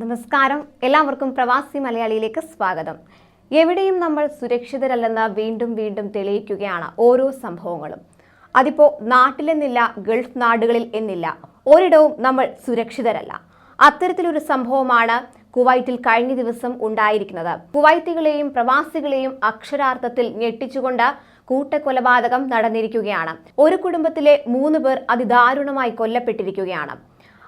നമസ്കാരം. എല്ലാവർക്കും പ്രവാസി മലയാളിയിലേക്ക് സ്വാഗതം. എവിടെയും നമ്മൾ സുരക്ഷിതരല്ലെന്ന് വീണ്ടും വീണ്ടും തെളിയിക്കുകയാണ് ഓരോ സംഭവങ്ങളും. അതിപ്പോ നാട്ടിലെന്നില്ല ഗൾഫ് നാടുകളിൽ എന്നില്ല ഒരിടവും നമ്മൾ സുരക്ഷിതരല്ല. അത്തരത്തിലൊരു സംഭവമാണ് കുവൈറ്റിൽ കഴിഞ്ഞ ദിവസം ഉണ്ടായിരിക്കുന്നത്. കുവൈത്തികളെയും പ്രവാസികളെയും അക്ഷരാർത്ഥത്തിൽ ഞെട്ടിച്ചുകൊണ്ട് കൂട്ടക്കൊലപാതകം നടന്നിരിക്കുകയാണ്. ഒരു കുടുംബത്തിലെ മൂന്ന് പേർ അതിദാരുണമായി കൊല്ലപ്പെട്ടിരിക്കുകയാണ്.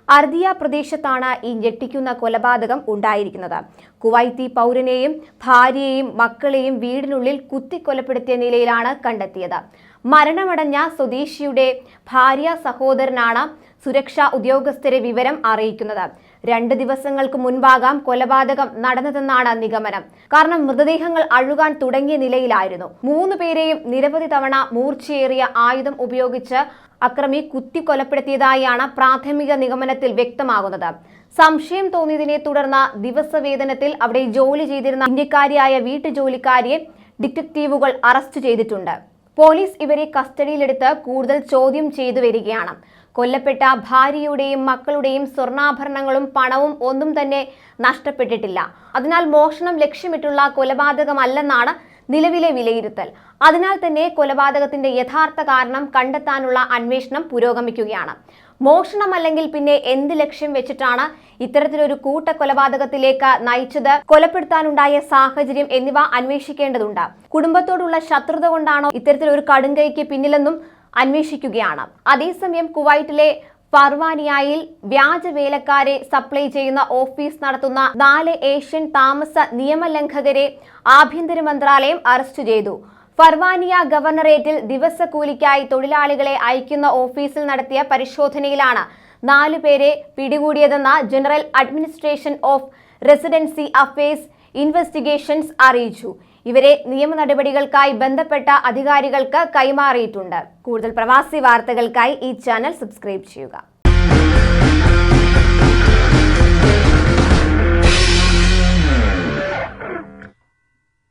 അർദിയ പ്രദേശത്താണ് ഈ ഞെട്ടിക്കുന്ന കൊലപാതകം ഉണ്ടായിരിക്കുന്നത്. കുവൈത്തി പൗരനെയും ഭാര്യയെയും മക്കളെയും വീടിനുള്ളിൽ കുത്തിക്കൊലപ്പെടുത്തിയ നിലയിലാണ് കണ്ടെത്തിയത്. മരണമടഞ്ഞ സ്വദേശിയുടെ ഭാര്യ സഹോദരനാണ് സുരക്ഷാ ഉദ്യോഗസ്ഥരെ വിവരം അറിയിക്കുന്നത്. രണ്ട് ദിവസങ്ങൾക്ക് മുൻപാകാം കൊലപാതകം നടന്നതെന്നാണ് നിഗമനം. കാരണം മൃതദേഹങ്ങൾ അഴുകാൻ തുടങ്ങിയ നിലയിലായിരുന്നു. മൂന്ന് പേരെയും നിരവധി തവണ മൂർച്ചയേറിയ ആയുധം ഉപയോഗിച്ച് അക്രമി കുത്തി കൊലപ്പെടുത്തിയതായാണ് പ്രാഥമിക നിഗമനത്തിൽ വ്യക്തമാകുന്നത്. സംശയം തോന്നിയതിനെ തുടർന്ന് ദിവസവേതനത്തിൽ അവിടെ ജോലി ചെയ്തിരുന്ന ഇന്ത്യക്കാരിയായ വീട്ടുജോലിക്കാരിയെ ഡിറ്റക്റ്റീവുകൾ അറസ്റ്റ് ചെയ്തിട്ടുണ്ട്. പോലീസ് ഇവരെ കസ്റ്റഡിയിലെടുത്ത് കൂടുതൽ ചോദ്യം ചെയ്തു വരികയാണ്. കൊല്ലപ്പെട്ട ഭാര്യയുടെയും മക്കളുടെയും സ്വർണാഭരണങ്ങളും പണവും ഒന്നും തന്നെ നഷ്ടപ്പെട്ടിട്ടില്ല. അതിനാൽ മോഷണം ലക്ഷ്യമിട്ടുള്ള കൊലപാതകമല്ലെന്നാണ് നിലവിലെ വിലയിരുത്തൽ. അതിനാൽ തന്നെ കൊലപാതകത്തിന്റെ യഥാർത്ഥ കാരണം കണ്ടെത്താനുള്ള അന്വേഷണം പുരോഗമിക്കുകയാണ്. മോഷണം അല്ലെങ്കിൽ പിന്നെ എന്ത് ലക്ഷ്യം വെച്ചിട്ടാണ് ഇത്തരത്തിലൊരു കൂട്ട കൊലപാതകത്തിലേക്ക് നയിച്ചത് കൊലപ്പെടുത്താനുണ്ടായ സാഹചര്യം എന്നിവ അന്വേഷിക്കേണ്ടതുണ്ട്. കുടുംബത്തോടുള്ള ശത്രുത കൊണ്ടാണോ ഇത്തരത്തിലൊരു കടുങ്കൈക്ക് പിന്നിലെന്നും അന്വേഷിക്കുകയാണ്. അതേസമയം കുവൈറ്റിലെ ഫർവാനിയായിൽ വ്യാജ വേലക്കാരെ സപ്ലൈ ചെയ്യുന്ന ഓഫീസ് നടത്തുന്ന നാല് ഏഷ്യൻ താമസ നിയമലംഘകരെ ആഭ്യന്തര മന്ത്രാലയം അറസ്റ്റ് ചെയ്തു. ഫർവാനിയ ഗവർണറേറ്റിൽ ദിവസക്കൂലിക്കായി തൊഴിലാളികളെ അയക്കുന്ന ഓഫീസിൽ നടത്തിയ പരിശോധനയിലാണ് നാലുപേരെ പിടികൂടിയതെന്ന് general administration of residency affairs investigations അറിയിച്ചു. ഇവരെ നിയമ നടപടികൾക്കായി ബന്ധപ്പെട്ട അധികാരികൾക്ക് കൈമാറിയിട്ടുണ്ട്. കൂടുതൽ പ്രവാസി വാർത്തകൾക്കായി ഈ ചാനൽ സബ്സ്ക്രൈബ് ചെയ്യുക.